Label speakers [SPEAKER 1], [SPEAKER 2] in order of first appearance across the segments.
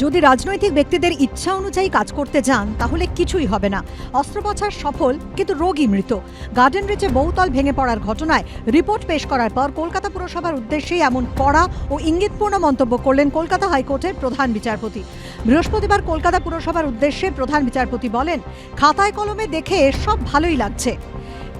[SPEAKER 1] যদি রাজনৈতিক ব্যক্তিদের ইচ্ছা অনুযায়ী কাজ করতে যান, তাহলে কিছুই হবে না। অস্ত্রোপচার সফল, কিন্তু রোগী মৃত। গার্ডেন রিচে বহুতল ভেঙে পড়ার ঘটনায় রিপোর্ট পেশ করার পর কলকাতা পুরসভার উদ্দেশ্যেই এমন কড়া ও ইঙ্গিতপূর্ণ মন্তব্য করলেন কলকাতা হাইকোর্টের প্রধান বিচারপতি। বৃহস্পতিবার কলকাতা পুরসভার উদ্দেশ্যে প্রধান বিচারপতি বলেন, খাতায় কলমে দেখে সব ভালোই লাগছে,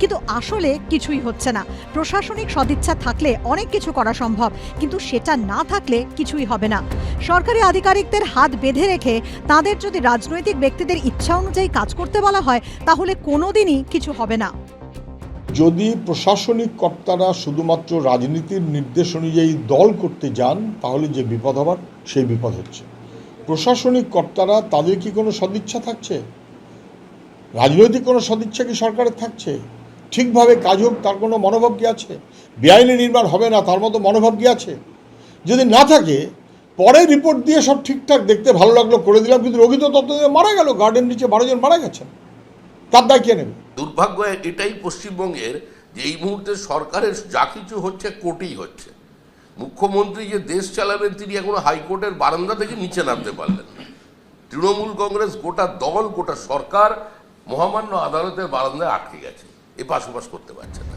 [SPEAKER 1] কিন্তু আসলে কিছুই হচ্ছে না। প্রশাসনিক সদিচ্ছা থাকলে অনেক কিছু করা সম্ভব, কিন্তু সেটা না থাকলে কিছুই হবে না। সরকারি আধিকারিকদের হাত বেঁধে রেখে তাদের যদি রাজনৈতিক ব্যক্তিদের ইচ্ছা অনুযায়ী কাজ করতে বলা হয়, তাহলে কোনোদিনই কিছু হবে না।
[SPEAKER 2] যদি প্রশাসনিক কর্তারা শুধুমাত্র রাজনীতির নির্দেশ অনুযায়ী দল করতে যান, তাহলে যে বিপদ হবার, সেই বিপদ হচ্ছে। প্রশাসনিক কর্তারা, তাদের কি কোনো সদিচ্ছা থাকছে? রাজনৈতিক কোনো সদিচ্ছা কি সরকারের থাকছে? ঠিকভাবে কাজ হোক, তার কোনো মনোভাব কি আছে? বেআইনি নির্মাণ হবে না, তার মতো মনোভাব কি আছে? যদি না থাকে পরে রিপোর্ট দিয়ে সব ঠিকঠাক দেখতে ভালো লাগল, করে দিলাম, কিন্তু রোগী তো ততদিনে মারা গেল গার্ডেন নিচে বারো জন মারা গেছেন তার দায় কে নেবে?
[SPEAKER 3] দুর্ভাগ্য এটাই পশ্চিমবঙ্গের যে এই মুহূর্তে সরকারের যা কিছু হচ্ছে, কোর্টেই হচ্ছে। মুখ্যমন্ত্রী যে দেশ চালাবেন, তিনি এখনও হাইকোর্টের বারান্দা থেকে নিচে নামতে পারলেন তৃণমূল কংগ্রেস গোটা দল, গোটা সরকার মহামান্য আদালতের বারান্দায় আটকে গেছে। এ পাশোপাশ করতে পারছে না।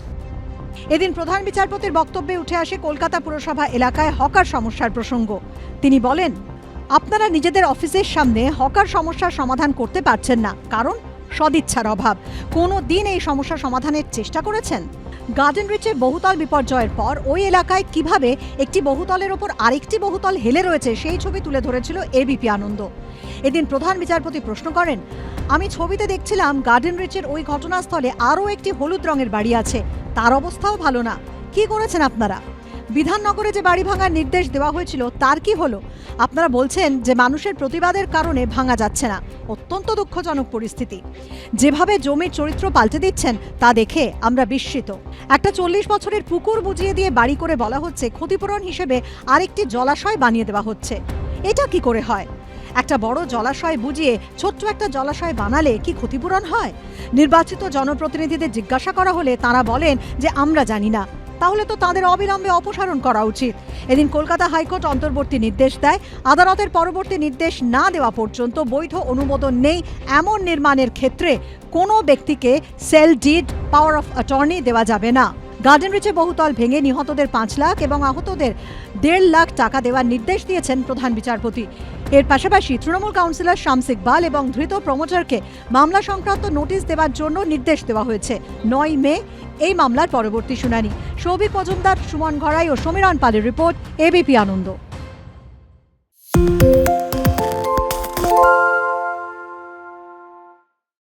[SPEAKER 1] এদিন প্রধান বিচারপতির বক্তব্যে উঠে আসে কলকাতা পুরসভা এলাকায় হকার সমস্যার প্রসঙ্গ। তিনি বলেন, আপনারা নিজেদের অফিসের সামনে হকার সমস্যার সমাধান করতে পারছেন না। কারণ সদিচ্ছার অভাব। কোনো দিন এই সমস্যা সমাধানের চেষ্টা করেছেন? গার্ডেন রিচে বহুতল বিপর্যয়ের পর ওই এলাকায় কীভাবে একটি বহুতলের ওপর আরেকটি বহুতল হেলে রয়েছে সেই ছবি তুলে ধরেছিল এবিপি আনন্দ। এদিন প্রধান বিচারপতি প্রশ্ন করেন, আমি ছবিতে দেখছিলাম গার্ডেন রিচের ওই ঘটনাস্থলে আরও একটি হলুদ রঙের বাড়ি আছে। তার অবস্থাও ভালো না। কি করেছেন আপনারা? বিধাননগরে যে বাড়ি ভাঙার নির্দেশ দেওয়া হয়েছিল, তার কি হলো? আপনারা বলছেন যে মানুষের প্রতিবাদের কারণে ভাঙা যাচ্ছে না। অত্যন্ত দুঃখজনক পরিস্থিতি। যেভাবে জমির চরিত্র পাল্টে দিচ্ছেন, তা দেখে আমরা বিস্মিত। একটা চল্লিশ বছরের পুকুর বুঝিয়ে দিয়ে বাড়ি করে বলা হচ্ছে, ক্ষতিপূরণ হিসেবে আরেকটি জলাশয় বানিয়ে দেওয়া হচ্ছে। এটা কি করে হয়? একটা বড় জলাশয় বুঝিয়ে ছোট্ট একটা জলাশয় বানালে কি ক্ষতিপূরণ হয়? নির্বাচিত জনপ্রতিনিধিদের জিজ্ঞাসা করা হলে তারা বলেন যে আমরা জানি না। তাহলে তো তাদের অবিলম্বে অপসারণ করা উচিত। এদিন কলকাতা হাইকোর্ট অন্তর্বর্তী নির্দেশ দেয়, আদালতের পরবর্তী নির্দেশ না দেওয়া পর্যন্ত বৈধ অনুমোদন নেই এমন নির্মাণের ক্ষেত্রে কোনো ব্যক্তিকে sale deed, power of attorney দেওয়া যাবে না। গার্ডেন রিচে বহুতল ভেঙে নিহতদের পাঁচ লাখ এবং আহতদের দেড় লাখ টাকা দেওয়ার নির্দেশ দিয়েছেন প্রধান বিচারপতি। এর পাশাপাশি তৃণমূল কাউন্সিলর শামস ইকবাল এবং ধৃত প্রমোটারকে মামলা সংক্রান্ত নোটিশ দেওয়ার জন্য নির্দেশ দেওয়া হয়েছে। নয় মে এই মামলার পরবর্তী শুনানি। সৌভিক মজুমদার সুমন ঘড়াই ও সমীরণ পালের রিপোর্ট এবিপি আনন্দ।